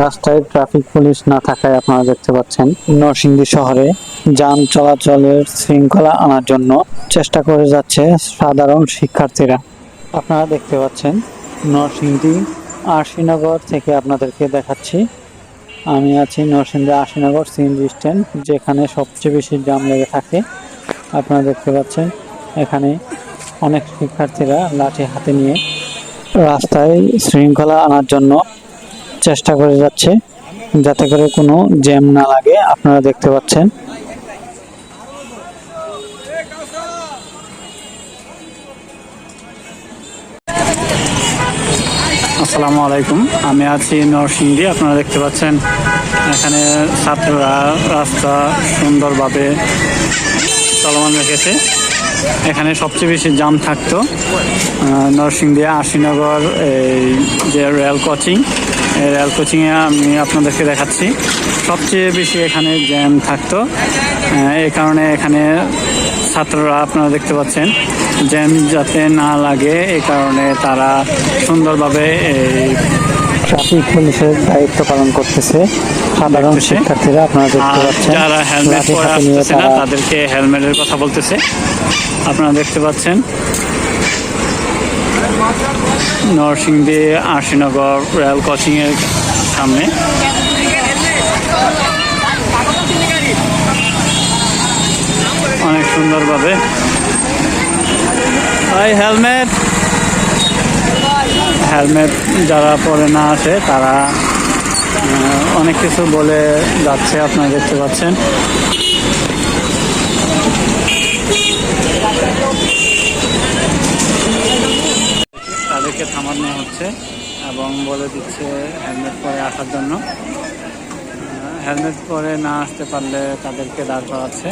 রাস্তায় traffic police না থাকায় আপনারা দেখতে পাচ্ছেন নরসিংদী শহরে যান চলাচলের শৃঙ্খলা আনার জন্য চেষ্টা করে যাচ্ছে সাধারণ শিক্ষার্থীরা। আপনারা দেখতে পাচ্ছেন নরসিংদী আরশিনগর থেকে আপনাদেরকে দেখাচ্ছি। আমি আছি নরসিংদী আশিনগর সিএনজি স্ট্যান্ড, যেখানে সবচেয়ে বেশি জাম লেগে থাকে। আপনারা দেখতে পাচ্ছেন এখানে অনেক শিক্ষার্থীরা লাঠি হাতে নিয়ে রাস্তায় শৃঙ্খলা আনার জন্য চেষ্টা করে যাচ্ছে, যাতে করে কোনো জ্যাম না লাগে, আপনারা দেখতে পাচ্ছেন। আসসালামু আলাইকুম, আমি আছি নরসিংদী, আপনারা দেখতে পাচ্ছেন। এখানে ছাত্ররা রাস্তা সুন্দরভাবে চলমান রেখেছে। এখানে সবচেয়ে বেশি জাম থাকতো আহ, নরসিংদী আশিনগর এই যে রেল কোচিং রেল কোচিংয়ে আমি আপনাদেরকে দেখাচ্ছি। সবচেয়ে বেশি এখানে জ্যাম থাকতো এই কারণে এখানে ছাত্ররা আপনারা দেখতে পাচ্ছেন জ্যাম যাতে না লাগে এই কারণে তারা সুন্দরভাবে এই পুলিশের দায়িত্ব পালন করতেছে। সাধারণ। শিক্ষার্থীরা আপনারা দেখতে পাচ্ছেন যারা হেলমেট পরে আসতেছে না তাদেরকে হেলমেটের কথা বলতেছে। আপনারা দেখতে পাচ্ছেন। নরসিংদী আশিনগর রেল কোচিং এর সামনে। অনেক সুন্দরভাবে। ভাই হেলমেট হেলমেট যারা পরে না আসে, তারা অনেক কিছু বলে যাচ্ছে, আপনারা দেখতে পাচ্ছেন। তাদেরকে থামানো হচ্ছে এবং বলে দিচ্ছে হেলমেট পরে আসার জন্য। হেলমেট পরে না আসতে পারলে তাদেরকে দাঁড় করাচ্ছে।